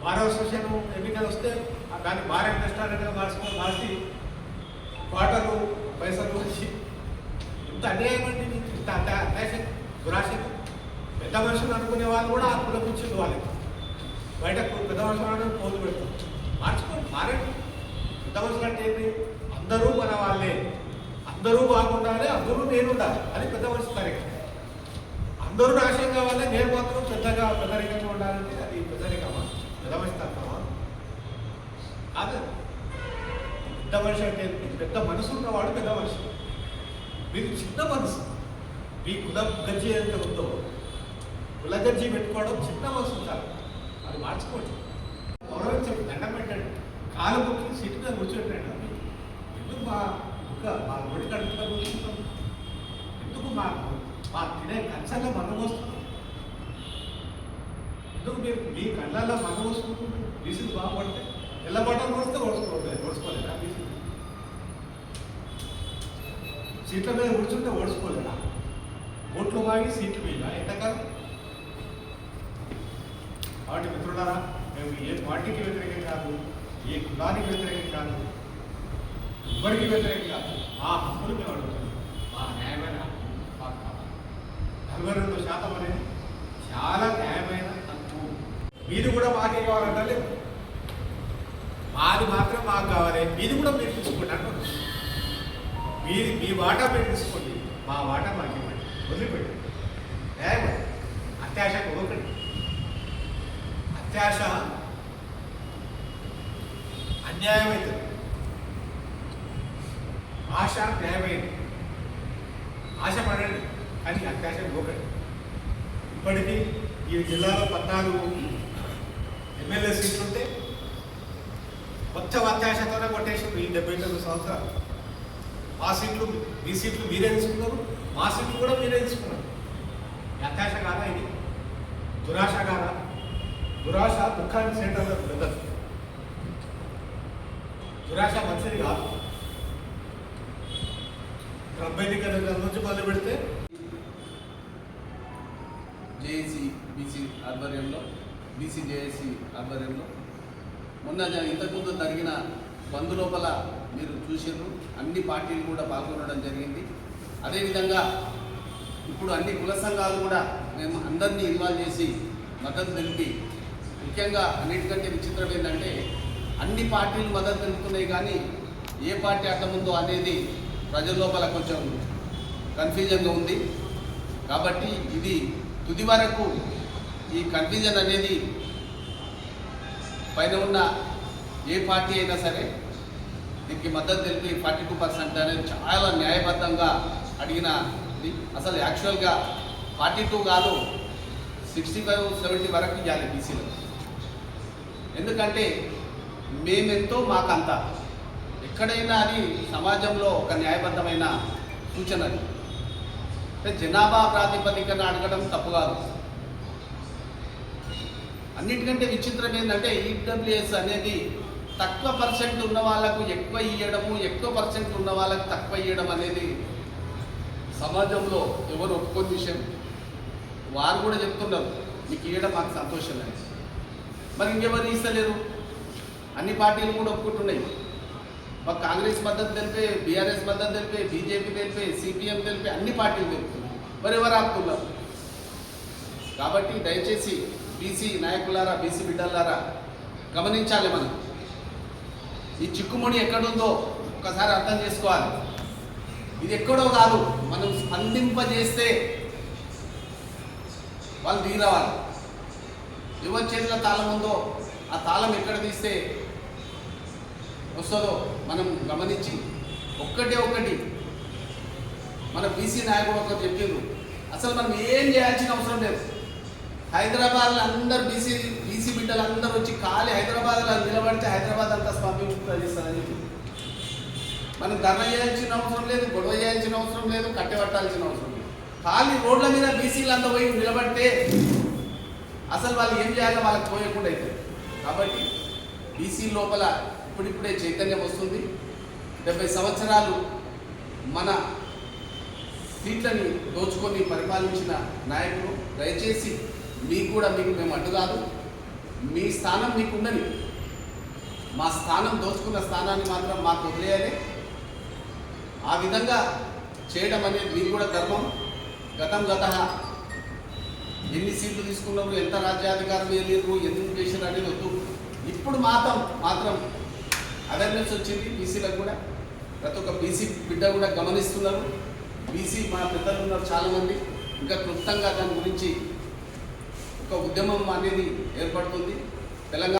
Bar association ఎన్నికలు వస్తే దాన్ని బార్ అండ్ రెస్టారెంట్గా మార్చుకొని మార్చి క్వార్టర్లు పైసలు వచ్చి ఇంత అన్యాయం అండి ఇంత అంత అత్యాశ దురాశ. పెద్ద మనుషులు అనుకునే వాళ్ళు కూడా ఆ కుల వాళ్ళకి బయట పెద్ద మనుషులు అంటే పోలు పెడతాం మార్చుకోండి మారండి పెద్ద మనుషులు అంటే ఏంటి? అందరూ మన వాళ్ళే. అందరూ బాగుండాలి అందరూ నేను ఉండాలి అది పెద్ద మనిషి కార్యక్రమం అందరూ నాశనం కావాలి నేను మాత్రం పెద్దగా పెద్దరికంగా ఉండాలంటే అది పెద్దరికమా? పెద్ద మనిషి తత్వమా కాదు. పెద్ద మనిషి అంటే పెద్ద మనసు ఉన్నవాడు పెద్ద మనిషి. మీకు చిన్న మనసు. మీ కుల గజ్జి ఎంత ఉందో. కుల గజ్జి పెట్టుకోవడం చిన్న మనసు ఉండాలి. అది మార్చుకోండి. గౌరవించండి దండం పెట్టండి. కాలు ముక్కి సీటు మీద కూర్చోండి ఎందుకు మా ఇంకా మా నోటి కడుపులో కూర్చుంటాం ఎందుకు మా మా తినే కంచంలో మనం వస్తున్నాం ఎందుకు మీరు మీ కళ్ళల్లో మనం వస్తున్నారు బీసీలు బాగుపడితే ఎల్ల బట్టలు కొడితే ఓడుచుకోలేదు ఓడుచుకోలేదా విసులు సీట్ల మీద కూర్చుంటే ఓడుచుకోలేదా ఓట్లు బాగి సీట్లు మీద ఎంతకాలం కాబట్టి మిత్రులారా మేము ఏ పార్టీకి వ్యతిరేకం కాదు ఏ కులానికి వ్యతిరేకం కాదు ఎవరికి వ్యతిరేకం కాదు ఆ హక్కులు మేము అడుగుతాం మా న్యాయమైన హక్కు మాకు కావాలి నలభై రెండు శాతం అనేది చాలా న్యాయమైన తక్కువ మీది కూడా మాకే కావాలంటే లేదు. మాది మాత్రం మాకు కావాలి. మీది కూడా మీరు తీసుకోండి అంటున్నాం మీది మీ వాటా మీరు తీసుకోండి. మా వాటా మాకు ఇవ్వండి. వదిలిపెట్టి న్యాయం అత్యాశ ఒకటి అత్యాశ అన్యాయమైంది ఆశ న్యాయమైంది. ఆశ పడండి. కానీ అత్యాశ ఒకటి ఇప్పటికీ ఈ జిల్లాలో పద్నాలుగు ఎమ్మెల్యే సీట్లు ఉంటే మొత్తం అత్యాశతోనే కొట్టేసారు ఈ డెబ్బై తొమ్మిది సంవత్సరాలు. మా సీట్లు మీ సీట్లు మీరే తీసుకున్నారు మా సీట్లు కూడా మీరే తీసుకున్నారు. ఈ అత్యాశ కాదా ఇది. దురాశ కాదా దురాశ దుఃఖాన్ని సెంటర్లో వెళ్ళదు దురాశ మంచిది కాదు. డెబ్బై గారి నుంచి మొదలు పెడితే జేఏసీ బీసీ ఆధ్వర్యంలో బీసీ జేఏసీ ఆధ్వర్యంలో. మొన్న ఇంతకుముందు జరిగిన బంధు లోపల మీరు చూసారు అన్ని పార్టీలు కూడా పాల్గొనడం జరిగింది. అదేవిధంగా ఇప్పుడు అన్ని కుల సంఘాలు కూడా మేము అందరినీ ఇన్వాల్వ్ చేసి మద్దతు తెలిపి ముఖ్యంగా అన్నిటికంటే విచిత్రం ఏంటంటే అన్ని పార్టీలు మద్దతు తెలుపుతున్నాయి కానీ ఏ పార్టీ అడ్డముందో అనేది ప్రజల లోపల కొంచెం కన్ఫ్యూజన్గా ఉంది. కాబట్టి ఇది తుది వరకు ఈ కన్ఫ్యూజన్ అనేది పైన ఉన్న ఏ పార్టీ అయినా సరే దీనికి మద్దతు తెలిపి ఫార్టీ టూ పర్సెంట్ అనేది చాలా న్యాయబద్ధంగా అడిగిన అసలు యాక్చువల్గా ఫార్టీ టూ కాదు సిక్స్టీ ఫైవ్ సెవెంటీ వరకు ఇవ్వాలి బీసీలో ఎందుకంటే మేమెంతో మాకంత. ఎక్కడైనా అది సమాజంలో ఒక న్యాయబద్ధమైన సూచన అది. అంటే జనాభా ప్రాతిపదికన అడగడం తప్పు కాదు. అన్నిటికంటే విచిత్రం ఏంటంటే ఈడబ్ల్యూఎస్ అనేది తక్కువ పర్సెంట్ ఉన్న వాళ్ళకు ఎక్కువ ఇవ్వడము ఎక్కువ పర్సెంట్ ఉన్న వాళ్ళకు తక్కువ ఇవ్వడం అనేది సమాజంలో ఎవరు ఒప్పుకోని విషయం. వారు కూడా చెప్తున్నారు మీకు ఇవ్వడం మాకు సంతోషం అని మరి ఇంకెవరు ఇస్తలేరు? అన్ని పార్టీలు కూడా ఒప్పుకుంటున్నాయి. మాకు కాంగ్రెస్ మద్దతు తెలిపే బీఆర్ఎస్ మద్దతు తెలిపే బీజేపీ తెలిపే సిపిఎం తెలిపే అన్ని పార్టీలు తెలుపుతున్నాయి మరి ఎవరు ఆపుతున్నారు కాబట్టి దయచేసి బీసీ నాయకులారా బీసీ బిడ్డలారా గమనించాలి మనం. ఈ చిక్కుముడి ఎక్కడుందో ఒకసారి అర్థం చేసుకోవాలి. ఇది ఎక్కడో కాదు మనం స్పందింపజేస్తే వాళ్ళు దిగి రావాలి ఎవరి చేతిలో తాళం ఉందో ఆ తాళం ఎక్కడ తీస్తే వస్తుందో మనం గమనించి ఒక్కటే ఒక్కటి. మన బీసీ నాయకుడు ఒకరు చెప్పిండ్రు. అసలు మనం ఏం చేయాల్సిన అవసరం లేదు. హైదరాబాద్లో అందరు బీసీ బీసీ బిడ్డలు అందరూ వచ్చి ఖాళీ హైదరాబాద్లో నిలబడితే హైదరాబాద్ అంతా స్పందింపు చేస్తారని చెప్పి మనం ధర్మ చేయాల్సిన అవసరం లేదు గొడవ చేయాల్సిన అవసరం లేదు కట్టెబట్టాల్సిన అవసరం లేదు. ఖాళీ రోడ్ల మీద బీసీలు అంతా పోయి నిలబడితే అసలు వాళ్ళు ఏం చేయాలో వాళ్ళకి పోయకుండా అవుతుంది కాబట్టి బీసీ లోపల ఇప్పుడిప్పుడే చైతన్యం వస్తుంది. డెబ్బై సంవత్సరాలు మన సీట్లని దోచుకొని పరిపాలించిన నాయకులు దయచేసి మీకు కూడా మీకు మేము అడ్డు కాదు. మీ స్థానం మీకుండని మా స్థానం దోచుకున్న స్థానాన్ని మాత్రం మాకు వదిలేయాలి. ఆ విధంగా చేయడం అనేది మీకు కూడా ధర్మం గతం గత ఎన్ని సీట్లు తీసుకున్నారు ఎంత రాజ్యాధికారం వెళ్ళారు ఎందుకు చేశారు అనేది వద్దు. ఇప్పుడు మాత్రం మాత్రం అవేర్నెస్ వచ్చింది బీసీలకు కూడా. ప్రతి ఒక్క బీసీ బిడ్డ కూడా గమనిస్తున్నారు. బీసీ మా పెద్దలు ఉన్నారు చాలామంది. ఇంకా క్లుప్తంగా దాని గురించి ఒక ఉద్యమం అనేది ఏర్పడుతుంది. తెలంగాణ